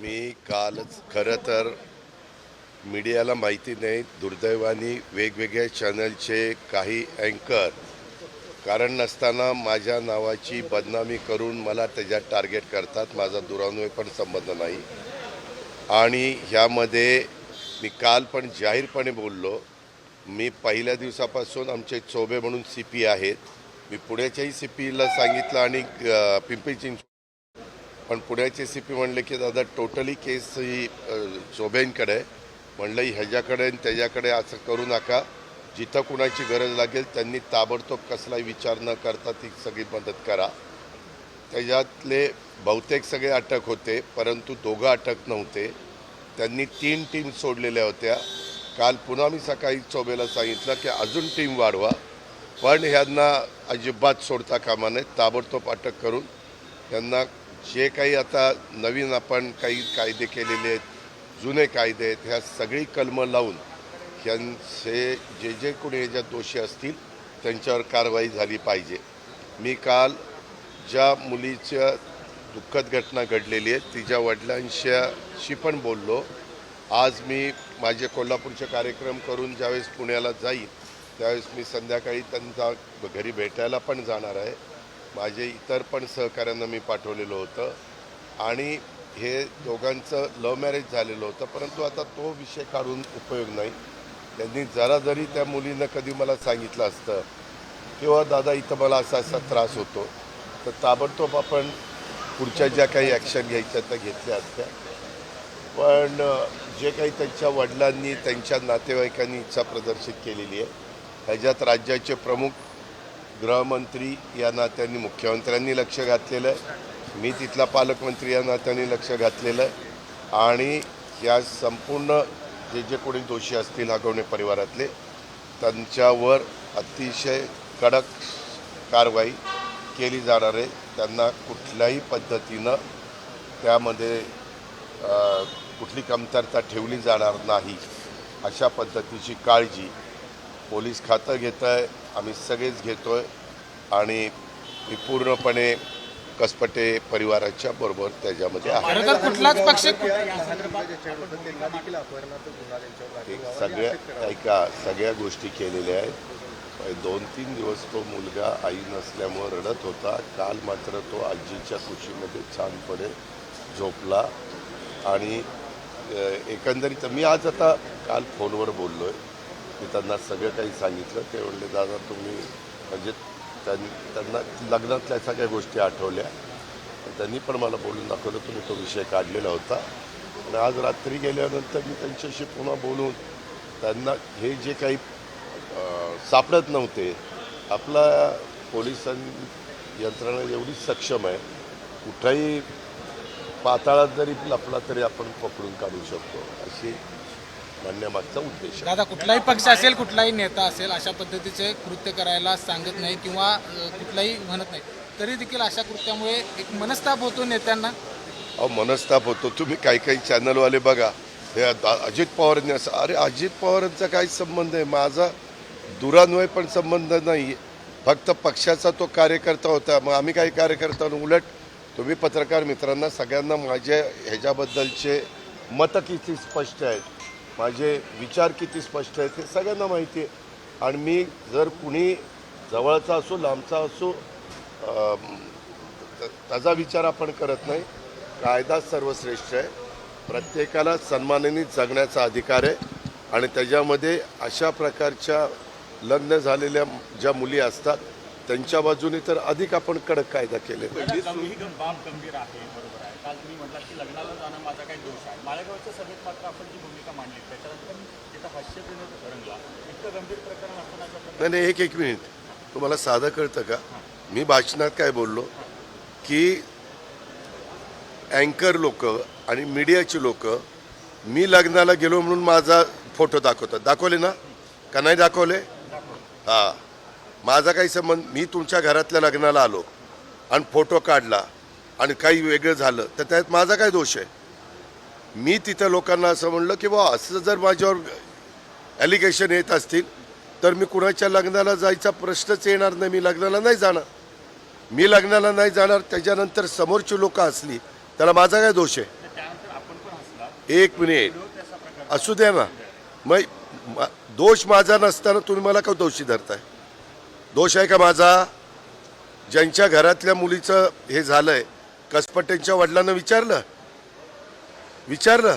मी कालच खरं तर मीडियाला माहिती नाही दुर्दैवाने वेगवेगळ्या चॅनलचे काही अँकर कारण नसताना माझ्या नावाची बदनामी करून मला त्याच्यात टार्गेट करतात. माझा दुरान्वय पण संबंध नाही. आणि ह्यामध्ये मी काल पण जाहीरपणे बोललो मी पहिल्या दिवसापासून आमचे चोबे म्हणून सी पी आहेत. मी पुण्याच्याही सी पीला सांगितलं आणि पिंपरी चिंच पण पुण्याचे सी पी म्हणले की दादा टोटली केस ही चोबेंकडे आहे. म्हणलं ह्याच्याकडे आणि त्याच्याकडे असं करू नका. जिथं कुणाची गरज लागेल त्यांनी ताबडतोब कसलाही विचार न करता ती सगळी मदत करा. त्याच्यातले बहुतेक सगळे अटक होते परंतु दोघं अटक नव्हते. त्यांनी तीन टीम सोडलेल्या होत्या. काल पुन्हा मी सकाळी चोबेला सांगितलं की अजून टीम वाढवा. पण ह्यांना अजिबात सोडता कामा नये. ताबडतोब अटक करून यांना जे काही आता नवीन आपण काही कायदे केलेले आहेत जुने कायदे आहेत ह्या सगळी कलमं लावून ह्यांचे जे जे कोणी ह्याच्यात दोषी असतील त्यांच्यावर कारवाई झाली पाहिजे. मी काल ज्या मुलीच्या दुःखद घटना घडलेली आहे तिच्या वडिलांशी पण बोललो. आज मी माझे कोल्हापूरचे कार्यक्रम करून ज्यावेळेस पुण्याला जाईन त्यावेळेस मी संध्याकाळी त्यांचा घरी भेटायला पण जाणार आहे. माझे इतर पण सहकाऱ्यांना मी पाठवलेलं होतं. आणि हे दोघांचं लव्ह मॅरेज झालेलं होतं परंतु आता तो विषय काढून उपयोग नाही. त्यांनी जरा जरी त्या मुलीनं कधी मला सांगितलं असतं किंवा दादा इथं मला असा असा त्रास होतो तर ताबडतोब आपण पुढच्या ज्या काही ॲक्शन घ्यायच्या त्या घेतल्या असत्या. पण जे काही त्यांच्या वडिलांनी त्यांच्या नातेवाईकांनी इच्छा प्रदर्शित केलेली आहे. ह्याच्यात राज्याचे प्रमुख गृहमंत्री या नात्याने मुख्यमंत्र्यांनी लक्ष घातलेलं आहे. मी तिथला पालकमंत्री या नात्याने लक्ष घातलेलं आहे. आणि या संपूर्ण जे जे कोणी दोषी असतील हगवणे परिवारातले त्यांच्यावर अतिशय कडक कारवाई केली जाणार आहे. त्यांना कुठल्याही पद्धतीनं त्यामध्ये कुठली कमतरता ठेवली जाणार नाही अशा पद्धतीची काळजी पोलीस खातं घेत आहे आम्ही सगळेच घेतो आहे आणि मी पूर्णपणे कसपटे परिवाराच्या बरोबर त्याच्यामध्ये आहे. तर कुठलाच पक्ष सगळ्या ऐका सगळ्या गोष्टी केलेल्या आहेत. दोन तीन दिवस तो मुलगा आई नसल्यामुळं रडत होता. काल मात्र तो आजीच्या कुशीमध्ये छानपणे झोपला. आणि एकंदरीत मी आज आता काल फोनवर बोललो आहे मी त्यांना सगळं काही सांगितलं. ते म्हणले दादा तुम्ही म्हणजे त्यांना लग्नातल्या सगळ्या गोष्टी आठवल्या. त्यांनी पण मला बोलून दाखवलं तुम्ही तो विषय काढलेला होता. आणि आज रात्री गेल्यानंतर मी त्यांच्याशी पुन्हा बोलून त्यांना हे जे काही सापडत नव्हते आपला पोलिसां यंत्रणा एवढी सक्षम आहे. कुठंही पाताळात जरी लपला तरी आपण पकडून काढू शकतो. अशी म्हणण्यामागचा उद्देश आहे. दादा कुठलाही पक्ष असेल कुठलाही नेता असेल अशा पद्धतीचे कृत्य करायला सांगत नाही किंवा कुठलाही म्हणत नाही. तरी देखील अशा कृत्यामुळे एक मनस्ताप होतो नेत्यांना? अहो मनस्ताप होतो. तुम्ही काही काही चॅनलवाले बघा. हे अजित पवारांनी असं अरे अजित पवारांचा काय संबंध आहे. माझा दुरान्वय पण संबंध नाही फक्त पक्षाचा तो कार्यकर्ता होता. मग आम्ही काही कार्यकर्ता. उलट तुम्ही पत्रकार मित्रांना सगळ्यांना माझ्या ह्याच्याबद्दलचे मतं किती स्पष्ट आहेत. माझे विचार किती स्पष्ट आहेत हे सगळ्यांना माहिती आहे. आणि मी जर कुणी जवळचा असो लांबचा असो त्याचा विचार आपण करत नाही. कायदा सर्वश्रेष्ठ आहे. प्रत्येकाला सन्मानाने जगण्याचा अधिकार आहे. आणि त्याच्यामध्ये अशा प्रकारच्या लग्न झालेल्या ज्या मुली असतात त्यांच्या बाजूने तर अधिक आपण कडक कायदा केले काल तुम्ही म्हटलात की लग्नाला जाणं माझा काही दोष आहे. माळेगावच्या सभेत मात्र आपण जी भूमिका मांडली त्याच्यानंतर तिथं हास्यविनोद रंगला इतकं गंभीर प्रकरण असताना नाही नाही एक एक मिनिट. तुम्हाला साधं कळतं का? मी भाषणात काय बोललो? की अँकर लोक आणि मीडियाची लोक मी लग्नाला गेलो म्हणून माझा फोटो दाखवतात. दाखवले ना? का नाही दाखवले. हां. माझा काही संबंध मी तुमच्या घरातल्या लग्नाला आलो आणि फोटो काढला. आणि काही वेगळं झालं तर त्यात माझा काय दोष आहे? मी तिथं लोकांना असं म्हणलं की बा असं जर माझ्यावर ॲलिगेशन येत असतील तर मी कुणाच्या लग्नाला जायचा प्रश्नच येणार नाही मी लग्नाला नाही जाणार. मी लग्नाला नाही जाणार त्याच्यानंतर समोरची लोकं असली त्याला माझा काय दोष आहे? एक मिनिट. असू द्या ना. मग दोष माझा नसताना तुम्ही मला का दोषी धरताय? दोष आहे का माझा? ज्यांच्या घरातल्या मुलीचं हे झालं आहे कसपटेंच्या वडिलांना विचारलं. विचारलं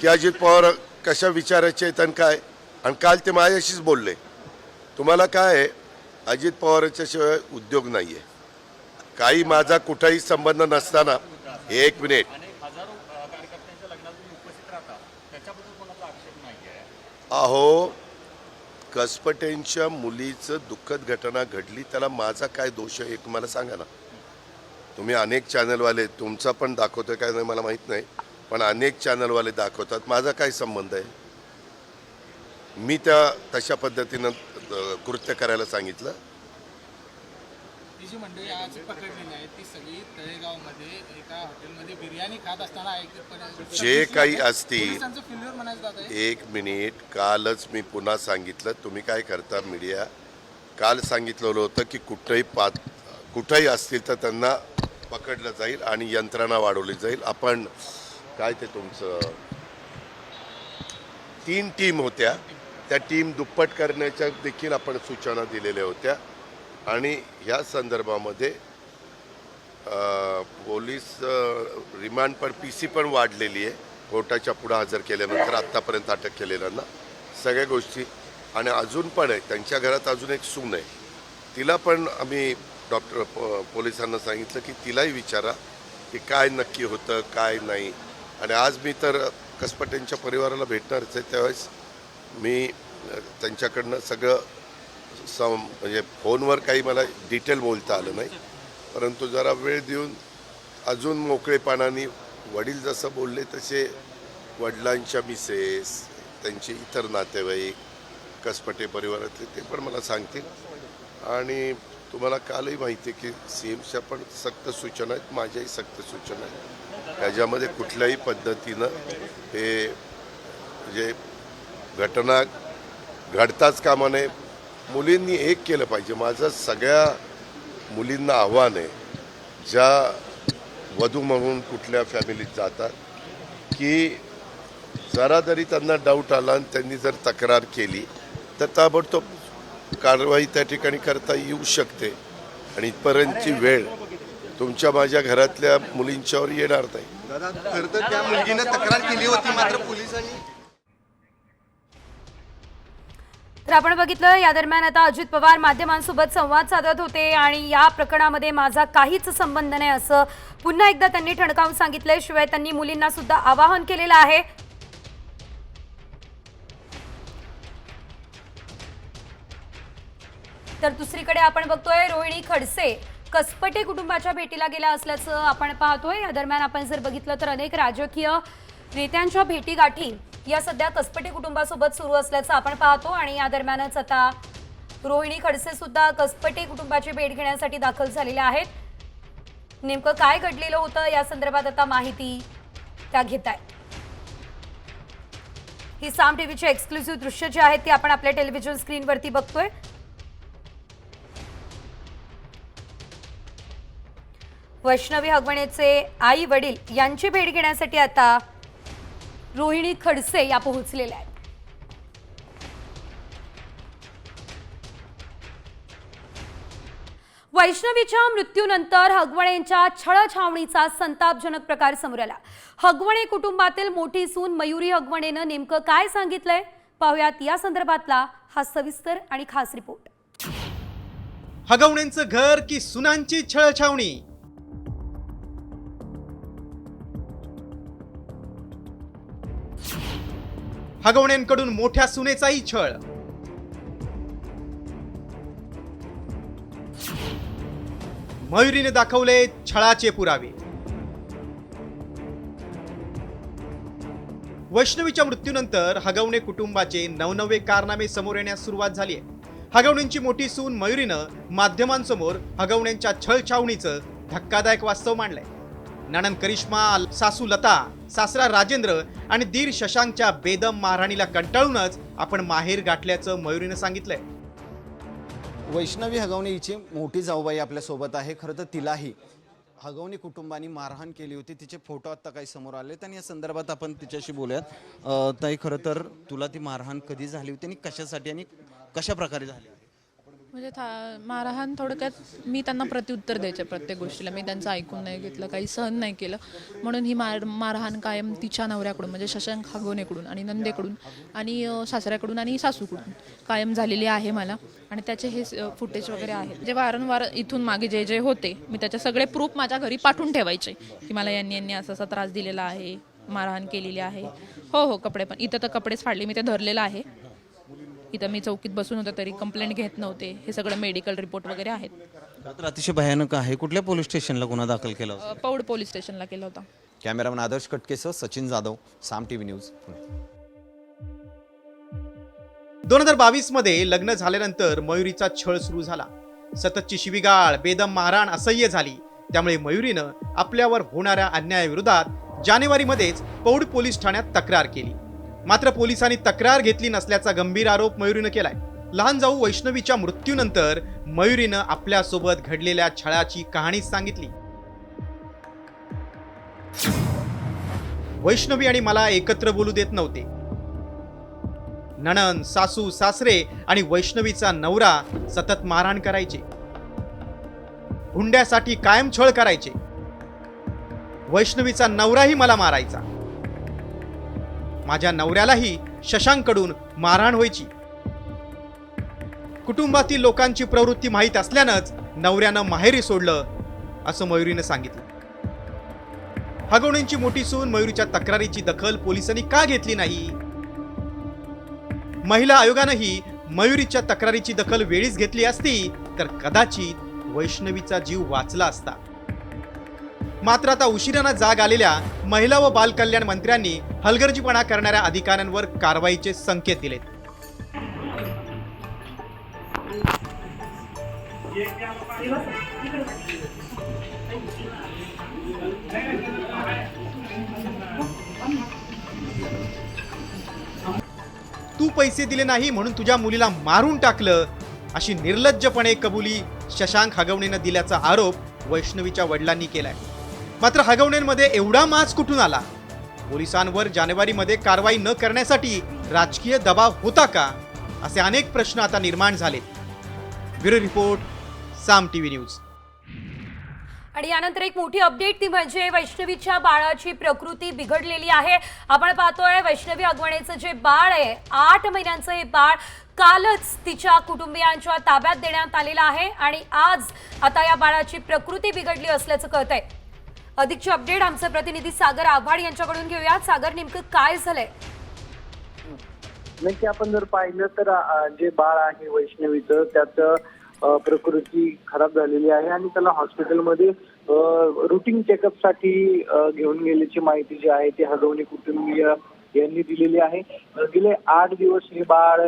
की अजित पवार कशा विचारायचे आहेत आणि काय? आणि काल ते माझ्याशीच बोलले. तुम्हाला काय आहे? अजित पवारांच्या शिवाय उद्योग नाही आहे काही माझा कुठाही संबंध नसताना एक मिनिट. अहो कसपटेंच्या मुलीचं दुःखद घटना घडली त्याला माझा काय दोष आहे एक मला सांगा ना. तुम्ही अनेक चॅनलवाले तुमचा पण दाखवतोय काय नाही मला माहीत नाही पण अनेक चॅनलवाले दाखवतात. माझा काय संबंध आहे? मी त्या तशा पद्धतीनं कृत्य करायला सांगितलं. जी मंडळी आज पकडलेली आहे ती सगळी तळेगावमध्ये एका हॉटेलमध्ये बिर्याणी खात असताना ऐक- जे काही असतील एक मिनिट कालच मी पुन्हा सांगितलं. तुम्ही काय करता मीडिया काल सांगितलेलं होतं की कुठंही पात कुठंही असतील तर त्यांना पकडलं जाईल आणि यंत्रणा वाढवली जाईल. आपण काय ते तुमचं? तीन टीम होत्या. त्या टीम दुप्पट करण्याच्या देखील आपण सूचना दिलेल्या होत्या. आणि ह्या संदर्भामध्ये पोलीस रिमांड पण पी सी पण वाढलेली आहे. कोर्टाच्या पुढे हजर केल्यानंतर आत्तापर्यंत अटक केलेल्यांना सगळ्या गोष्टी. आणि अजून पण आहे त्यांच्या घरात अजून एक सून आहे. तिला पण आम्ही डॉक्टर प- पोलिसांना सांगितलं की तिलाही विचारा की काय नक्की होतं काय नाही. आणि आज मी तर कसपटेंच्या परिवाराला भेटणारच आहे. त्यावेळेस मी त्यांच्याकडनं सगळं सम म्हणजे फोनवर काही मला डिटेल बोलता आलं नाही. परंतु जरा वेळ देऊन अजून मोकळेपणाने वडील जसं बोलले तसे वडिलांच्या मिसेस त्यांचे इतर नातेवाईक कसपटे परिवारातले ते पण मला सांगतील. आणि तुम्हाला कालही माहिती आहे की सी एमच्या पण सक्त सूचना आहेत माझ्याही सक्त सूचना आहेत. त्याच्यामध्ये कुठल्याही पद्धतीनं हे म्हणजे घटना घडताच कामा नये. मुलींनी एक केलं पाहिजे. माझं सगळ्या मुलींना आव्हान आहे ज्या वधू म्हणून कुठल्या फॅमिलीत जातात की जरा जरी त्यांना डाऊट आला आणि त्यांनी जर तक्रार केली तर ताबडतोब कारवाई त्या ठिकाणी करता येऊ शकते. आणि इथपर्यंतची वेळ तुमच्या माझ्या घरातल्या मुलींच्यावर येणार नाही. दादा खरं तर त्या मुलगीनं तक्रार केली होती मात्र पोलिसांनी. तर आपण बघितलं या दरम्यान आता अजित पवार माध्यमांसोबत संवाद साधत होते आणि या प्रकरणामध्ये माझा काहीच संबंध नाही असं पुन्हा एकदा त्यांनी ठणकावून सांगितलंय. शिवाय त्यांनी मुलींना सुद्धा आवाहन केलेलं आहे. तर दुसरीकडे आपण बघतोय रोहिणी खडसे कसपटे कुटुंबाच्या भेटीला गेल्या असल्याचं आपण पाहतोय. या दरम्यान आपण जर बघितलं तर अनेक राजकीय नेत्यांच्या भेटीगाठी या सध्या कसपटे कुटुंबासोबत सुरू असल्याचं आपण पाहतो आणि या दरम्यानच आता रोहिणी खडसे सुद्धा कसपटे कुटुंबाची भेट घेण्यासाठी दाखल झालेल्या आहेत. नेमकं काय घडलेलं होतं या संदर्भात आता माहिती त्या घेत आहेत. ही साम टीव्हीची एक्सक्लुझिव्ह दृश्य जी आहेत ती आपण आपल्या टेलिव्हिजन स्क्रीनवरती बघतोय. वैष्णवी हगवणेचे आई वडील यांची भेट घेण्यासाठी आता रोहिणी खडसे या पोहोचलेल्या आहेत. वैष्णवीच्या मृत्यूनंतर हगवणेंच्या छळछावणीचा संतापजनक प्रकार समोर आला. हगवणे कुटुंबातील मोठी सून मयुरी हगवणेनं नेमकं काय सांगितलंय? पाहुयात या संदर्भातला हा सविस्तर आणि खास रिपोर्ट. हगवणेंचं घर की सुनांची छळछावणी. हगवण्यांकडून मोठ्या सुनेचाही छळ. मयुरीने दाखवले छळाचे पुरावे. वैष्णवीच्या मृत्यूनंतर हगवणे कुटुंबाचे नवनवे कारनामे समोर येण्यास सुरुवात झाली आहे. हगवणेंची मोठी सून मयुरीनं माध्यमांसमोर हगवण्यांच्या छळछावणीचं धक्कादायक वास्तव मांडलंय. नणन करिश्मा सासू लता सासरा राजेंद्र आणि दीर शशांकच्या बेदम मारहाणीला कंटाळूनच आपण माहेर गाठल्याचं मयुरीनं सांगितलंय. वैष्णवी हगवणे हिची मोठी जाऊबाई आपल्यासोबत आहे. खरं तर तिलाही. हगवणी कुटुंबानी मारहाण केली होती. तिचे फोटो आत्ता काही समोर आले. आणि या संदर्भात आपण तिच्याशी बोलूयात. ताई खरं तर तुला ती मारहाण कधी झाली होती आणि कशासाठी आणि कशा प्रकारे झाली म्हणजे था मारहाण थोडक्यात मी त्यांना प्रत्युत्तर द्यायचे प्रत्येक गोष्टीला. मी त्यांचं ऐकून नाही घेतलं काही सहन नाही केलं. म्हणून ही मार मारहाण कायम तिच्या नवऱ्याकडून म्हणजे शशांक हागवणेकडून आणि नंदेकडून आणि सासऱ्याकडून आणि सासूकडून कायम झालेली आहे मला. आणि त्याचे हे फुटेज वगैरे आहे. जे वारंवार इथून मागे जे जे होते मी त्याचे सगळे प्रूफ माझ्या घरी पाठवून ठेवायचे की मला यांनी यांनी असा असा त्रास दिलेला आहे मारहाण केलेली आहे. हो हो कपडे पण इथं तर कपडेच फाडले मी ते धरलेलं आहे. इथं मी चौकीत बसून होतं तरी कंप्लेंट घेत नव्हते. हे सगळं मेडिकल रिपोर्ट वगैरे आहेत. तर अतिशय भयानक आहे. कुठल्या पोलीस स्टेशनला गुन्हा दाखल केला होता? अ, पौड पोलीस स्टेशनला केला होता. Cameraman Adarsh कटकेसह Sachin Jadhav Saam T V news Pune. दोन हजार बावीसमध्ये लग्न झाल्यानंतर मयुरीचा छळ सुरू झाला. सततची शिवीगाळ बेदम मारहाण असह्य झाली. त्यामुळे मयुरीनं आपल्यावर होणाऱ्या अन्यायाविरोधात जानेवारीमध्येच पौड पोलीस ठाण्यात तक्रार केली. मात्र पोलिसांनी तक्रार घेतली नसल्याचा गंभीर आरोप मयुरीनं केलाय. लहान जाऊ वैष्णवीच्या मृत्यूनंतर मयुरीनं आपल्यासोबत घडलेल्या छळाची कहाणी सांगितली. वैष्णवी आणि मला एकत्र बोलू देत नव्हते. नणन सासू सासरे आणि वैष्णवीचा नवरा सतत मारहाण करायचे. हुंड्यासाठी कायम छळ करायचे. वैष्णवीचा नवराही मला मारायचा. माझ्या नवऱ्यालाही शशांकडून मारहाण व्हायची. कुटुंबातील लोकांची प्रवृत्ती माहीत असल्यानंच नवऱ्यानं माहेरी सोडलं असं मयुरीनं सांगितलं. हगवणींची मोठी सून मयुरीच्या तक्रारीची दखल पोलिसांनी का घेतली नाही? महिला आयोगानंही मयुरीच्या तक्रारीची दखल वेळीच घेतली असती तर कदाचित वैष्णवीचा जीव वाचला असता. मात्र आता उशिरानं जाग आलेल्या महिला व बालकल्याण मंत्र्यांनी हलगर्जीपणा करणाऱ्या अधिकाऱ्यांवर कारवाईचे संकेत दिलेत. तू पैसे दिले नाही म्हणून तुझ्या मुलीला मारून टाकलं अशी निर्लज्जपणे कबुली शशांक हगवणेनं दिल्याचा आरोप वैष्णवीच्या वडिलांनी केलाय. मात्र हगवणेंमध्ये एवढा मास कुठून आला? पोलिसांवर जानेवारीमध्ये कारवाई न करण्यासाठी राजकीय दबाव होता का? असे अनेक प्रश्न आता निर्माण झालेत. Bureau report Saam TV news. आणि यानंतर एक मोठी अपडेट ती म्हणजे वैष्णवीच्या बाळाची प्रकृती बिघडलेली आहे. आपण पाहतोय वैष्णवी अगवणेचं जे बाळ आहे आठ महिन्यांचं हे बाळ कालच तिच्या कुटुंबियांच्या ताब्यात देण्यात आलेलं आहे. आणि आज आता या बाळाची प्रकृती बिघडली असल्याचं कळत आहे अधिकची अपडेट आमचे प्रतिनिधी सागर आव्हाड यांच्याकडून घेऊयात सागर नेमकं काय झालंय? नक्की आपण जर पाहिलं तर जे बाळ आहे वैष्णवीचं त्याचं प्रकृती खराब झालेली आहे आणि त्याला हॉस्पिटलमध्ये रुटीन चेकअपसाठी घेऊन गेल्याची माहिती जी आहे ती हगवणे कुटुंबीय यांनी दिलेली आहे. गेले आठ दिवस हे बाळ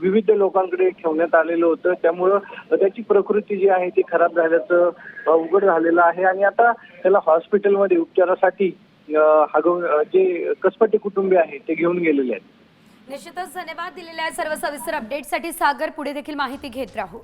विविध लोकांकडे ठेवण्यात आलेलं होतं. त्यामुळं त्याची प्रकृती जी आहे ती खराब झाल्याचं उघड झालेलं आहे. आणि आता त्याला हॉस्पिटलमध्ये उपचारासाठी हगव जे कसपटे कुटुंबी आहे ते घेऊन गेलेले आहेत. निश्चितच धन्यवाद दिलेल्या सर्व सविस्तर अपडेटसाठी सागर पुढे देखील माहिती घेत राहू.